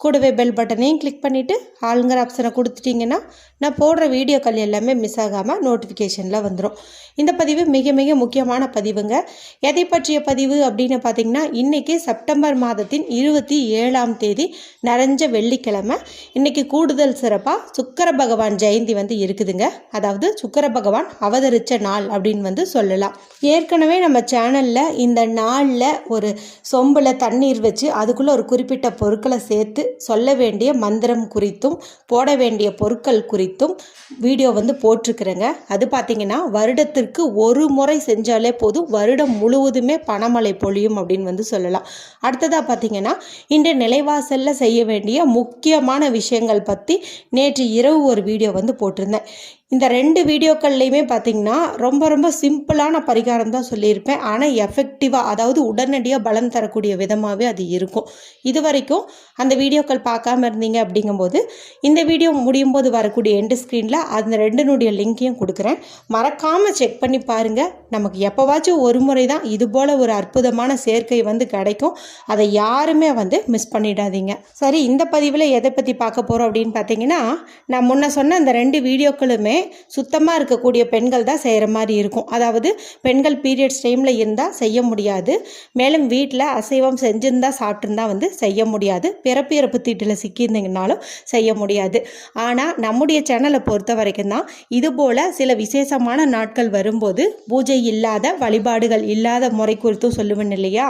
கூடவே பெல் பட்டனையும் கிளிக் பண்ணிவிட்டு ஆளுங்கிற ஆப்ஷனை கொடுத்துட்டிங்கன்னா நான் போடுற வீடியோக்கள் எல்லாமே மிஸ் ஆகாமல் நோட்டிஃபிகேஷனில் வந்துடும் இந்த பதிவு மிக மிக முக்கியமான பதிவுங்க. எதை பற்றிய பதிவு அப்படின்னு பார்த்தீங்கன்னா இன்றைக்கி செப்டம்பர் மாதத்தின் இருபத்தி ஏழாம் தேதி நிறைஞ்ச வெள்ளிக்கிழமை. இன்றைக்கி கூடுதல் சிறப்பாக சுக்கர பகவான் ஜெயந்தி வந்து இருக்குதுங்க. அதாவது சுக்கர பகவான் அவதரித்த நாள் அப்படின்னு வந்து சொல்லலாம். ஏற்கனவே நம்ம சேனலில் இந்த நாளில் ஒரு சொம்பில் தண்ணீர் வச்சு அதுக்குள்ளே ஒரு குறிப்பிட்ட பொருட்களை சேர்த்து சொல்ல வேண்டிய மந்திரம் குறித்தும் போட வேண்டிய பொருட்கள் குறித்தும் வீடியோ வந்து போட்டிருக்கிறேங்க. அது பார்த்திங்கன்னா வருடத்திற்கு ஒரு முறை செஞ்சாலே போதும். வருடம் முழுவதுமே பணமழை பொழியும் அப்படின்னு வந்து சொல்லலாம். அடுத்ததாக பார்த்திங்கன்னா இன்று நிலைவாசலில் செய்ய வேண்டிய முக்கியமான விஷயங்கள் பற்றி நேற்று இரவு ஒரு வீடியோ வந்து போட்டிருந்தேன். இந்த ரெண்டு வீடியோக்கள்லையுமே பார்த்தீங்கன்னா ரொம்ப ரொம்ப சிம்பிளான பரிகாரம் தான் சொல்லியிருப்பேன். ஆனால் எஃபெக்டிவாக அதாவது உடனடியாக பலம் தரக்கூடிய விதமாகவே அது இருக்கும். இது வரைக்கும் அந்த வீடியோக்கள் பார்க்காம இருந்தீங்க அப்படிங்கும்போது இந்த வீடியோ முடியும் போது வரக்கூடிய எண்டு ஸ்க்ரீனில் அந்த ரெண்டுனுடைய லிங்க்கையும் கொடுக்குறேன். மறக்காமல் செக் பண்ணி பாருங்கள் நமக்கு எப்போவாச்சும் ஒரு முறை தான் இது போல் ஒரு அற்புதமான சேர்க்கை வந்து கிடைக்கும். அதை யாருமே வந்து மிஸ் பண்ணிடாதீங்க. சரி இந்த பதிவில் எதை பற்றி பார்க்க போகிறோம் அப்படின்னு பார்த்தீங்கன்னா நான் முன்ன சொன்ன அந்த ரெண்டு வீடியோக்களுமே சுத்தமாக இருக்கக்கூடிய பெண்கள் தான் செய்கிற மாதிரி இருக்கும். அதாவது பெண்கள் பீரியட்ஸ் டைமில் இருந்தால் செய்ய முடியாது. மேலும் வீட்டில் அசைவம் செஞ்சுருந்தா சாப்பிட்டுருந்தா வந்து செய்ய முடியாது. பிறப்பிற இறப்பு தீட்டில் சிக்கியிருந்தீங்கனாலும் செய்ய முடியாது. ஆனால் நம்முடைய சேனலை பொறுத்த வரைக்கும் தான் இதுபோல் சில விசேஷமான நாட்கள் வரும்போது பூஜை இல்லாத வழிபாடுகள் இல்லாத முறை குறித்தும் சொல்லுவேன் இல்லையா?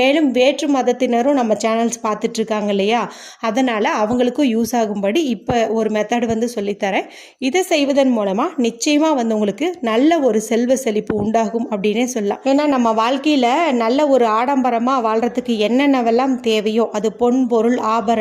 மேலும் வேற்று மதத்தினரும் நம்ம சேனல்ஸ் பார்த்துட்ருக்காங்க இல்லையா? அதனால் அவங்களுக்கும் யூஸ் ஆகும்படி இப்போ ஒரு மெத்தட் வந்து சொல்லித்தரேன். இதை செய்வதன் மூலமாக நிச்சயமாக வந்து உங்களுக்கு நல்ல ஒரு செல்வ செழிப்பு உண்டாகும் அப்படின்னே சொல்லலாம். ஏன்னா நம்ம வாழ்க்கையில் நல்ல ஒரு ஆடம்பரமாக வாழ்கிறதுக்கு என்னென்னவெல்லாம் தேவையோ அது பொன் பொருள் ஆபரணம்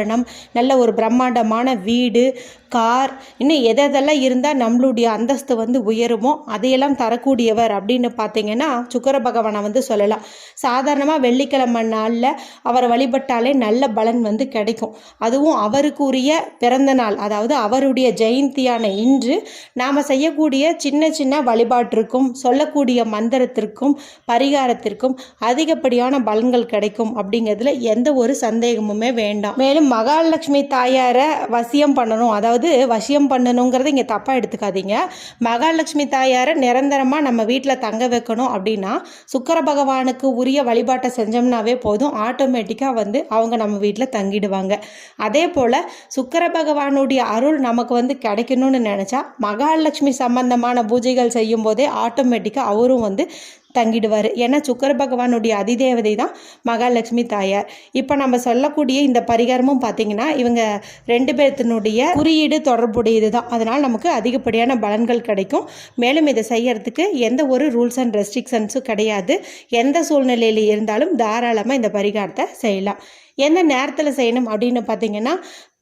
நல்ல ஒரு பிரம்மாண்டமான வீடு கார் இன்னும் எதெல்லாம் இருந்தால் நம்மளுடைய அந்தஸ்து வந்து உயருமோ அதையெல்லாம் தரக்கூடியவர் அப்படின்னு பார்த்தீங்கன்னா சுக்கர பகவானை வந்து சொல்லலாம். சாதாரணமாக வெள்ளிக்கிழமை நாளில் அவரை வழிபட்டாலே நல்ல பலன் வந்து கிடைக்கும். அதுவும் அவருக்குரிய பிறந்த நாள் அதாவது அவருடைய ஜெயந்தியான இன்று நாம் செய்யக்கூடிய சின்ன சின்ன வழிபாட்டிற்கும் சொல்லக்கூடிய மந்திரத்திற்கும் பரிகாரத்திற்கும் அதிகப்படியான பலன்கள் கிடைக்கும் அப்படிங்கிறதுல எந்த ஒரு சந்தேகமுமே வேண்டாம். மேலும் மகாலட்சுமி தாயாரை வசியம் பண்ணணும். அதாவது வசியம் பண்ணணுங்கிறத இங்கே தப்பாக எடுத்துக்காதீங்க. மகாலட்சுமி தாயாரை நிரந்தரமாக நம்ம வீட்டில் தங்க வைக்கணும் அப்படின்னா சுக்கர பகவானுக்கு உரிய வழிபாட்டை செஞ்சோம்னாவே போதும். ஆட்டோமேட்டிக்காக வந்து அவங்க நம்ம வீட்டில் தங்கிடுவாங்க. அதே போல் சுக்கர பகவானுடைய அருள் நமக்கு வந்து கிடைக்கணும்னு நினச்சா மகாலட்சுமி சம்பந்தமான பூஜைகள் செய்யும் போதே ஆட்டோமேட்டிக்காக அவரும் வந்து தங்கிடுவார். ஏன்னா சுக்கர பகவானுடைய அதிதேவதை தான் மகாலட்சுமி தாயார். இப்போ நம்ம சொல்லக்கூடிய இந்த பரிகாரமும் பார்த்தீங்கன்னா இவங்க ரெண்டு பேர்த்தினுடைய குறியீடு தொடர்புடையது தான் அதனால் நமக்கு அதிகப்படியான பலன்கள் கிடைக்கும். மேலும் இதை செய்யறதுக்கு எந்த ஒரு ரூல்ஸ் அண்ட் ரெஸ்ட்ரிக்ஷன்ஸும் கிடையாது. எந்த சூழ்நிலையில் இருந்தாலும் தாராளமாக இந்த பரிகாரத்தை செய்யலாம். எந்த நேரத்தில் செய்யணும் அப்படின்னு பார்த்தீங்கன்னா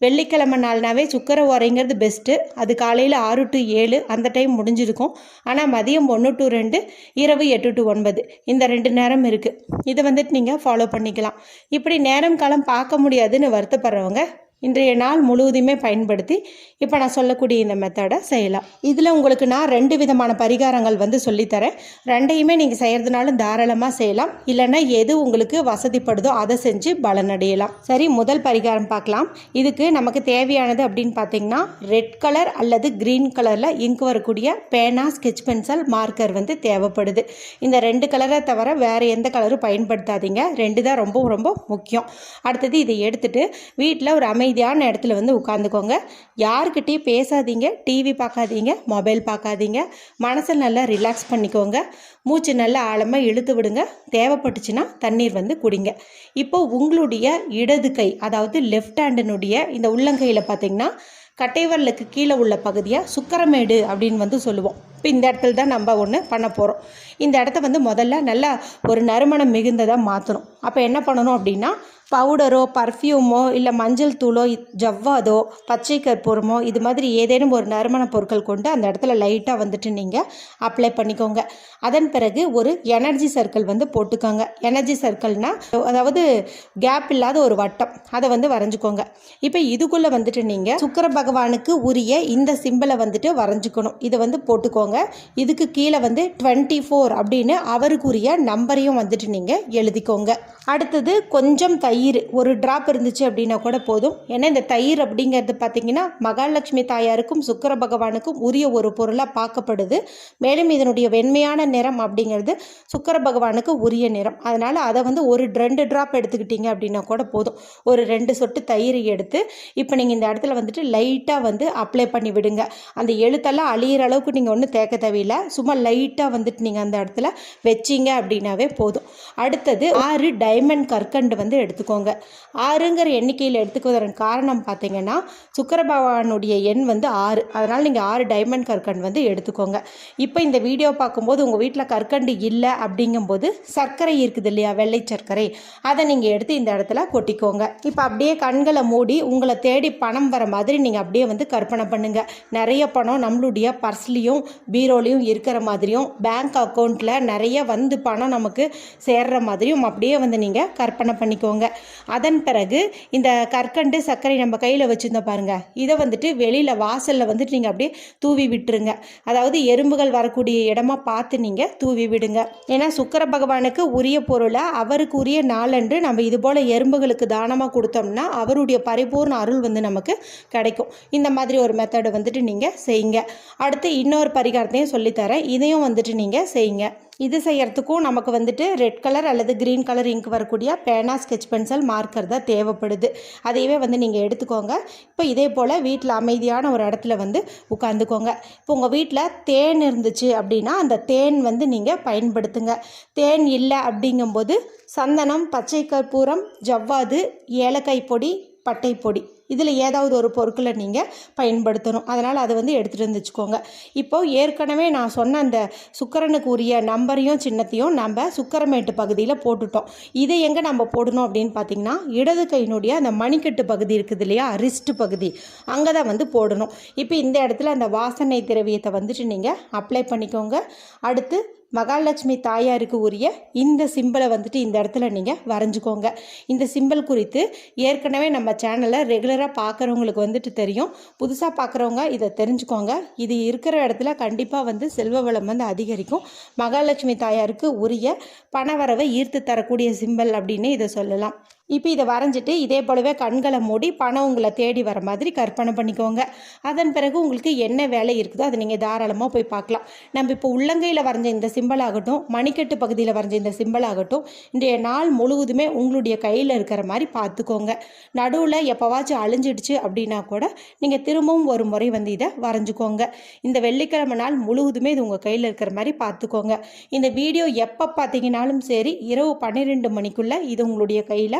வெள்ளிக்கிழமை நாள்னாவே சுக்கர உரைங்கிறது பெஸ்ட்டு அது காலையில் ஆறு டு ஏழு அந்த டைம் முடிஞ்சிருக்கும். ஆனால் மதியம் ஒன்று டு ரெண்டு இரவு எட்டு டு ஒன்பது. இந்த ரெண்டு நேரம் இருக்குது இதை வந்துட்டு நீங்கள் ஃபாலோ பண்ணிக்கலாம். இப்படி நேரம் காலம் பார்க்க முடியாதுன்னு வருத்தப்படுறவங்க இன்றைய நாள் முழுவதுமே பயன்படுத்தி இப்போ நான் சொல்லக்கூடிய இந்த மெத்தடை செய்யலாம். இதில் உங்களுக்கு நான் ரெண்டு விதமான பரிகாரங்கள் வந்து சொல்லித்தரேன். ரெண்டையுமே நீங்கள் செய்கிறதுனாலும் தாராளமாக செய்யலாம். இல்லைன்னா எது உங்களுக்கு வசதிப்படுதோ அதை செஞ்சு பலனடையலாம். சரி முதல் பரிகாரம் பார்க்கலாம். இதுக்கு நமக்கு தேவையானது அப்படின்னு பார்த்தீங்கன்னா ரெட் கலர் அல்லது க்ரீன் கலரில் இங்க் வரக்கூடிய பேனா ஸ்கெச் பென்சில் மார்க்கர் வந்து தேவைப்படுது. இந்த ரெண்டு கலரை தவிர வேறு எந்த கலரும் பயன்படுத்தாதீங்க. ரெண்டு தான் ரொம்ப ரொம்ப முக்கியம். அடுத்தது இதை எடுத்துகிட்டு வீட்டில் ஒரு அமை அமைதியான இடத்துல வந்து உட்காந்துக்கோங்க. யாருக்கிட்டேயும் பேசாதீங்க. டிவி பார்க்காதீங்க. மொபைல் பார்க்காதீங்க. மனசை நல்லா ரிலாக்ஸ் பண்ணிக்கோங்க. மூச்சு நல்லா ஆழமாக இழுத்து விடுங்க. தேவைப்பட்டுச்சுன்னா தண்ணீர் வந்து குடிங்க. இப்போ உங்களுடைய இடது கை அதாவது லெஃப்ட் ஹேண்டினுடைய இந்த உள்ளங்கையில் பார்த்தீங்கன்னா கட்டைவரலுக்கு கீழே உள்ள பகுதியை சுக்கரமேடு அப்படின்னு வந்து சொல்லுவோம். இப்போ இந்த இடத்துல தான் நம்ம ஒன்று பண்ண போகிறோம் இந்த இடத்த வந்து முதல்ல நல்லா ஒரு நறுமணம் மிகுந்ததாக மாற்றணும் அப்போ என்ன பண்ணணும் அப்படின்னா பவுடரோ பர்ஃப்யூமோ இல்லை மஞ்சள் தூளோ ஜவ்வாதோ பச்சை கற்பூரமோ இது மாதிரி ஏதேனும் ஒரு நறுமண பொருட்கள் கொண்டு அந்த இடத்துல லைட்டாக வந்துட்டு நீங்கள் அப்ளை பண்ணிக்கோங்க. அதன் பிறகு ஒரு எனர்ஜி சர்க்கிள் வந்து போட்டுக்கோங்க. எனர்ஜி சர்க்கிள்னா அதாவது கேப் இல்லாத ஒரு வட்டம். அதை வந்து வரைஞ்சிக்கோங்க. இப்போ இதுக்குள்ளே வந்துட்டு நீங்கள் சுக்கர பகவானுக்கு உரிய இந்த சிம்பிளை வந்துட்டு வரைஞ்சிக்கணும். இதை வந்து போட்டுக்கோங்க. இதுக்கு கீழே வந்து டுவெண்ட்டி ஃபோர் அப்படின்னு அவருக்குரிய நம்பரையும் வந்துட்டு நீங்கள் எழுதிக்கோங்க. அடுத்தது கொஞ்சம் தை தயிர் ஒரு ட்ராப் இருந்துச்சு அப்படின்னா கூட போதும். ஏன்னா இந்த தயிர் அப்படிங்கிறது பார்த்தீங்கன்னா மகாலட்சுமி தாயாருக்கும் சுக்கர பகவானுக்கும் உரிய ஒரு பொருளாக பார்க்கப்படுது. மேலும் இதனுடைய வெண்மையான நிறம் அப்படிங்கிறது சுக்கர பகவானுக்கு உரிய நிறம். அதனால் அதை வந்து ஒரு ரெண்டு ட்ராப் எடுத்துக்கிட்டீங்க அப்படின்னா கூட போதும். ஒரு ரெண்டு சொட்டு தயிர் எடுத்து இப்போ நீங்கள் இந்த இடத்துல வந்துட்டு லைட்டாக வந்து அப்ளை பண்ணி விடுங்க. அந்த எழுத்தெல்லாம் அழியிற அளவுக்கு நீங்கள் ஒன்றும் தேக்க தேவையில்லை. சும்மா லைட்டாக வந்துட்டு நீங்கள் அந்த இடத்துல வச்சீங்க அப்படின்னாவே போதும். அடுத்தது ஆறு டைமண்ட் கற்கண்டு வந்து எடுத்துக்கோங்க. ஆறுங்கிற எண்ணிக்கையில் எடுத்துக்குவதன் காரணம் பார்த்தீங்கன்னா சுக்கர பகவானுடைய எண் வந்து ஆறு. அதனால் நீங்கள் ஆறு டைமண்ட் கற்கண்டு வந்து எடுத்துக்கோங்க. இப்போ இந்த வீடியோ பார்க்கும்போது உங்கள் வீட்டில் கற்கண்டு இல்லை அப்படிங்கும்போது சர்க்கரை இருக்குது இல்லையா? வெள்ளை சர்க்கரை. அதை நீங்கள் எடுத்து இந்த இடத்துல கொட்டிக்கோங்க. இப்போ அப்படியே கண்களை மூடி உங்களை தேடி பணம் வர மாதிரி நீங்கள் அப்படியே வந்து கற்பனை பண்ணுங்கள் நிறைய பணம் நம்மளுடைய பர்ஸ்லேயும் பீரோலையும் இருக்கிற மாதிரியும் பேங்க் அக்கௌண்ட்டில் நிறைய வந்து பணம் நமக்கு சேர்ற மாதிரியும் அப்படியே வந்து நீங்கள் கற்பனை பண்ணிக்கோங்க. அதன் பிறகு இந்த கற்கண்டு சர்க்கரை நம்ம கையில் வச்சுருந்தோம் பாருங்க. இதை வந்துட்டு வெளியில் வாசலில் வந்துட்டு நீங்கள் அப்படியே தூவி விட்டுருங்க. அதாவது எறும்புகள் வரக்கூடிய இடமா பார்த்து நீங்கள் தூவி விடுங்க. ஏன்னா சுக்கர பகவானுக்கு உரிய பொருளை அவருக்கு உரிய நாளன்று நம்ம இது போல் எறும்புகளுக்கு தானமாக கொடுத்தோம்னா அவருடைய பரிபூர்ண அருள் வந்து நமக்கு கிடைக்கும். இந்த மாதிரி ஒரு மெத்தடு வந்துட்டு நீங்கள் செய்யுங்க. அடுத்து இன்னொரு பரிகாரத்தையும் சொல்லித்தரேன். இதையும் வந்துட்டு நீங்கள் செய்யுங்க. இது செய்யறதுக்கும் நமக்கு வந்துட்டு ரெட் கலர் அல்லது க்ரீன் கலர் இங்க் வரக்கூடிய பேனா ஸ்கெச் பென்சில் மார்க்கர் தான் தேவைப்படுது. அதையவே வந்து நீங்கள் எடுத்துக்கோங்க. இப்போ இதே போல் வீட்டில் அமைதியான ஒரு இடத்துல வந்து உட்காந்துக்கோங்க இப்போ உங்கள் வீட்டில் தேன் இருந்துச்சு அப்படின்னா அந்த தேன் வந்து நீங்கள் பயன்படுத்துங்க. தேன் இல்லை அப்படிங்கும்போது சந்தனம் பச்சை கற்பூரம் ஜவ்வாது ஏலக்காய் பொடி பட்டை பொடி இதில் ஏதாவது ஒரு பொருட்களை நீங்கள் பயன்படுத்தணும். அதனால் அதை வந்து எடுத்துகிட்டு வந்து இப்போது ஏற்கனவே நான் சொன்ன அந்த சுக்கரனுக்கு உரிய நம்பரையும் சின்னத்தையும் நம்ம சுக்கரமேட்டு பகுதியில் போட்டுட்டோம். இதை எங்கே நம்ம போடணும் அப்படின்னு பார்த்தீங்கன்னா இடது கையினுடைய அந்த மணிக்கட்டு பகுதி இருக்குது இல்லையா? ரிஸ்ட் பகுதி. அங்கே தான் வந்து போடணும். இப்போ இந்த இடத்துல அந்த வாசனை திரவியத்தை வந்துட்டு நீங்கள் அப்ளை பண்ணிக்கோங்க. அடுத்து மகாலட்சுமி தாயாருக்கு உரிய இந்த சிம்பிளை வந்துட்டு இந்த இடத்துல நீங்கள் வரைஞ்சிக்கோங்க. இந்த சிம்பிள் குறித்து ஏற்கனவே நம்ம சேனலை ரெகுலராக பார்க்குறவங்களுக்கு வந்துட்டு தெரியும். புதுசாக பார்க்குறவங்க இதை தெரிஞ்சுக்கோங்க. இது இருக்கிற இடத்துல கண்டிப்பாக வந்து செல்வ வளம் வந்து அதிகரிக்கும். மகாலட்சுமி தாயாருக்கு உரிய பணவரவை ஈர்த்து தரக்கூடிய சிம்பிள் அப்படின்னு இதை சொல்லலாம். இப்போ இதை வரைஞ்சிட்டு இதே போலவே கண்களை மூடி பணம் உங்களை தேடி வர மாதிரி கற்பனை பண்ணிக்கோங்க. அதன் பிறகு உங்களுக்கு என்ன வேலை இருக்குதோ அதை நீங்கள் தாராளமாக போய் பார்க்கலாம். நம்ம இப்போ உள்ளங்கையில் வரைஞ்ச இந்த சிம்பிள் ஆகட்டும் மணிக்கட்டு பகுதியில் வரைஞ்ச இந்த சிம்பிள் ஆகட்டும் இன்றைய நாள் முழுவதுமே உங்களுடைய கையில் இருக்கிற மாதிரி பார்த்துக்கோங்க. நடுவில் எப்போவாச்சும் அழிஞ்சிடுச்சு அப்படின்னா கூட நீங்கள் திரும்பவும் ஒரு முறை வந்து இதை வரைஞ்சிக்கோங்க. இந்த வெள்ளிக்கிழமை நாள் முழுவதுமே இது உங்கள் கையில் இருக்கிற மாதிரி பார்த்துக்கோங்க. இந்த வீடியோ எப்போ பார்த்தீங்கன்னாலும் சரி இரவு பன்னிரெண்டு மணிக்குள்ளே இது உங்களுடைய கையில்